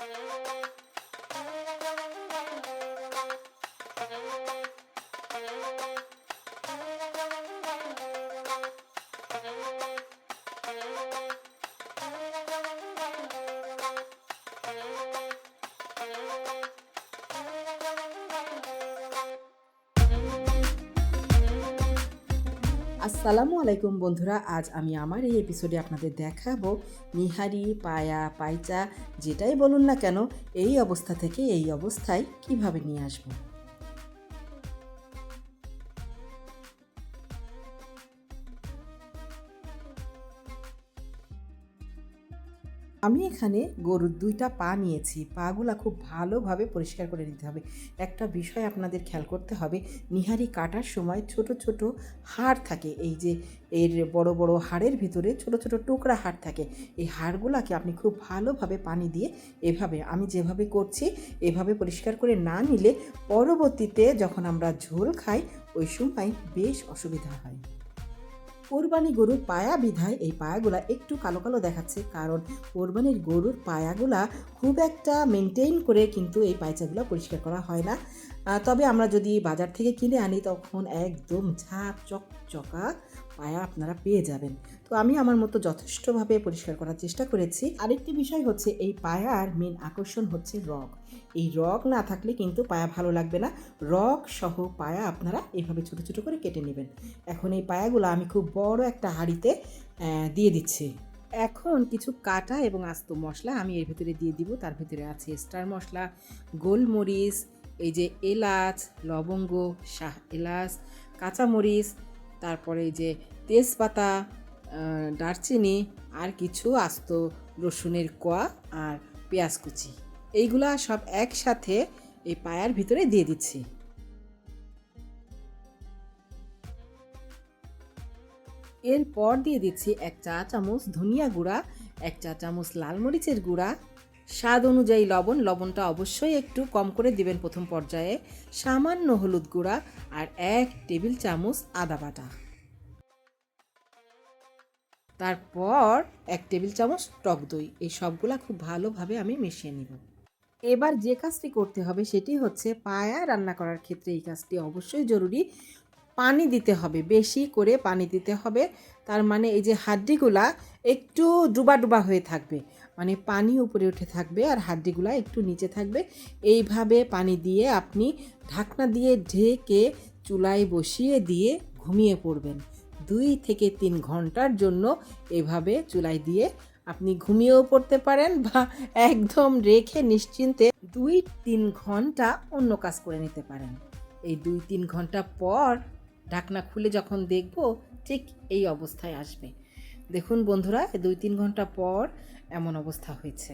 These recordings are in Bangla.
Thank you. আসসালামু আলাইকুম বন্ধুরা, আজ আমি আমার এই এপিসোডে আপনাদের দেখাবো নিহারি, পায়া, পাইচা, যেটাই বলুন না কেন, এই অবস্থা থেকে, এই অবস্থায় কীভাবে নিয়ে আসব। আমি এখানে গরুর দুইটা পা নিয়েছি। পাগুলা খুব ভালোভাবে পরিষ্কার করে নিতে হবে। একটা বিষয় আপনাদের খেয়াল করতে হবে, নিহারি কাটার সময় ছোট ছোট হাড় থাকে। এই যে এর বড় বড় হাড়ের ভিতরে ছোট ছোট টুকরা হাড় থাকে। এই হাড়গুলাকে আপনি খুব ভালোভাবে পানি দিয়ে এভাবে, আমি যেভাবে করছি, এভাবে পরিষ্কার করে না নিলে পরবর্তীতে যখন আমরা ঝোল খাই, ওই সময় বেশ অসুবিধা হয়। কোরবানি গরুর পায়া বিধায় এই পায়াগুলা একটু কালো কালো দেখাচ্ছে। কারণ কোরবানির গরুর পায়াগুলা খুব একটা মেনটেন করে কিন্তু এই পায়চাগুলো পরিষ্কার করা হয় না। তবে আমরা যদি বাজার থেকে কিনে আনি তখন একদম ঝাঁপ চকচকা পায়া আপনারা পেয়ে যাবেন। তো আমি আমার মতো যথেষ্টভাবে পরিষ্কার করার চেষ্টা করেছি। আরেকটি বিষয় হচ্ছে এই পায়ার মেন আকর্ষণ হচ্ছে রগ। এই রগ না থাকলে কিন্তু পায়া ভালো লাগবে না। রগ সহ পায়া আপনারা এভাবে ছোট ছোট করে কেটে নেবেন। এখন এই পায়াগুলো আমি খুব বড় একটা হাঁড়িতে দিয়ে দিচ্ছি। এখন কিছু কাটা এবং আস্ত মশলা আমি এর ভিতরে দিয়ে দিব। তার ভিতরে আছে স্টার মশলা, গোলমরিচ, এই যে এলাচ, লবঙ্গ, শাহ এলাচ, কাঁচামরিচ তারপরে যে তেজপাতা দারচিনি আর কিছু আস্ত রসুনের কোয়া আর পেঁয়াজ কুচি। এইগুলা সব একসাথে এই পায়ার ভিতরে দিয়ে দিচ্ছি। এরপর দিয়ে দিচ্ছি এক চা চামচ ধনিয়া গুঁড়া, এক চা চামচ লাল মরিচের গুঁড়া স্বাদ অনুযায়ী লবণ, লবণটা অবশ্যই একটু কম করে দিবেন প্রথম পর্যায়ে। সামান্য হলুদ গুঁড়া আর এক টেবিল চামচ আদা বাটা। তারপর এক টেবিল চামচ টক দই। এই সবগুলা খুব ভালোভাবে আমি মিশিয়ে নিব। এবার যে কাজটি করতে হবে সেটি হচ্ছে পায়া রান্না করার ক্ষেত্রে এই কাজটি অবশ্যই জরুরি। পানি দিতে হবে, বেশি করে পানি দিতে হবে। তার মানে এই যে হাড্ডিগুলা একটু ডুবা ডুবা হয়ে থাকবে। মানে পানি উপরে উঠে থাকবে আর হাড্ডিগুলা একটু নিচে থাকবে। এইভাবে পানি দিয়ে আপনি ঢাকনা দিয়ে ঢেকে চুলায় বসিয়ে দিয়ে ঘুমিয়ে পড়বেন। দুই থেকে তিন ঘণ্টার জন্য এভাবে চুলায় দিয়ে আপনি ঘুমিয়েও পড়তে পারেন বা একদম রেখে নিশ্চিন্তে দুই তিন ঘণ্টা অন্য কাজ করে নিতে পারেন। এই দুই তিন ঘণ্টা পর ঢাকনা খুলে যখন দেখব ঠিক এই অবস্থায় আসবে। দেখুন বন্ধুরা দুই তিন ঘণ্টা পর এমন অবস্থা হয়েছে।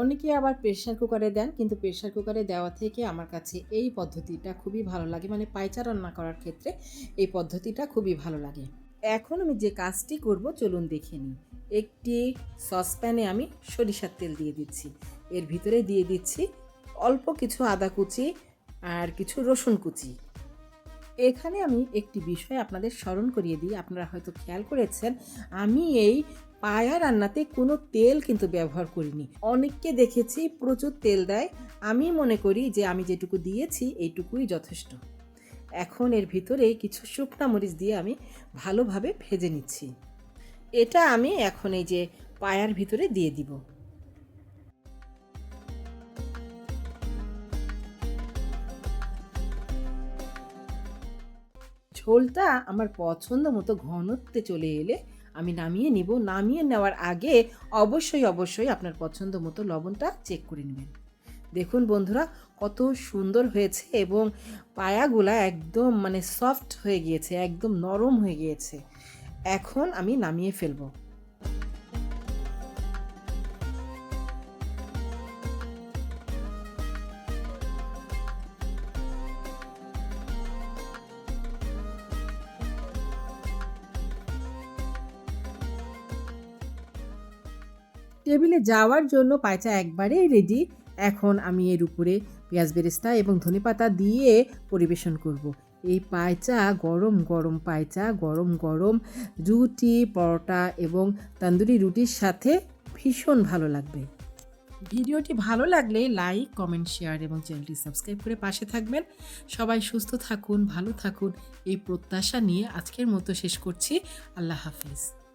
অনেকে আবার প্রেশার কুকারে দেন, কিন্তু প্রেশার কুকারে দেওয়া থেকে আমার কাছে এই পদ্ধতিটা খুবই ভালো লাগে। মানে পাইচা রান্না করার ক্ষেত্রে এই পদ্ধতিটা খুবই ভালো লাগে। এখন আমি যে কাজটি করব, চলুন দেখে নিই। একটি সসপ্যানে আমি সরিষার তেল দিয়ে দিচ্ছি। এর ভিতরে দিয়ে দিচ্ছি অল্প কিছু আদা কুচি আর কিছু রসুন কুচি। এখানে আমি একটি বিষয় আপনাদের স্মরণ করিয়ে দিই। আপনারা হয়তো খেয়াল করেছেন, আমি এই পায়া রান্নাতে কোনো তেল কিন্তু ব্যবহার করিনি। অনেককে দেখেছি প্রচুর তেল দেয়। আমি মনে করি যে আমি যেটুকু দিয়েছি এইটুকুই যথেষ্ট। এখন এর ভিতরে কিছু শুকনা মরিচ দিয়ে আমি ভালোভাবে ভেজে নিচ্ছি। এটা আমি এখন এই যে পায়ার ভিতরে দিয়ে দিব। ঝোলটা আমার পছন্দ মতো ঘনত্বে চলে এলে আমি নামিয়ে নিব। নামিয়ে নেওয়ার আগে অবশ্যই অবশ্যই আপনার পছন্দ মতো লবণটা চেক করে নেবেন। দেখুন বন্ধুরা, কত সুন্দর হয়েছে এবং পায়াগুলা একদম মানে সফট হয়ে গিয়েছে, একদম নরম হয়ে গিয়েছে। এখন আমি নামিয়ে ফেলব। টেবিলে যাওয়ার জন্য পায়চা একবারেই রেডি এখন আমি এর উপরে পেঁয়াজ বেরেস্তা এবং ধনেপাতা দিয়ে পরিবেশন করব। এই পায়চা গরম গরম পায়চা, গরম গরম রুটি, পরোটা এবং তন্দুরি রুটির সাথে ভীষণ ভালো লাগবে। ভিডিওটি ভালো লাগলে লাইক, কমেন্ট, শেয়ার এবং চ্যানেলটি সাবস্ক্রাইব করে পাশে থাকবেন। সবাই সুস্থ থাকুন, ভালো থাকুন। এই প্রত্যাশা নিয়ে আজকের মতো শেষ করছি। আল্লাহ হাফিজ।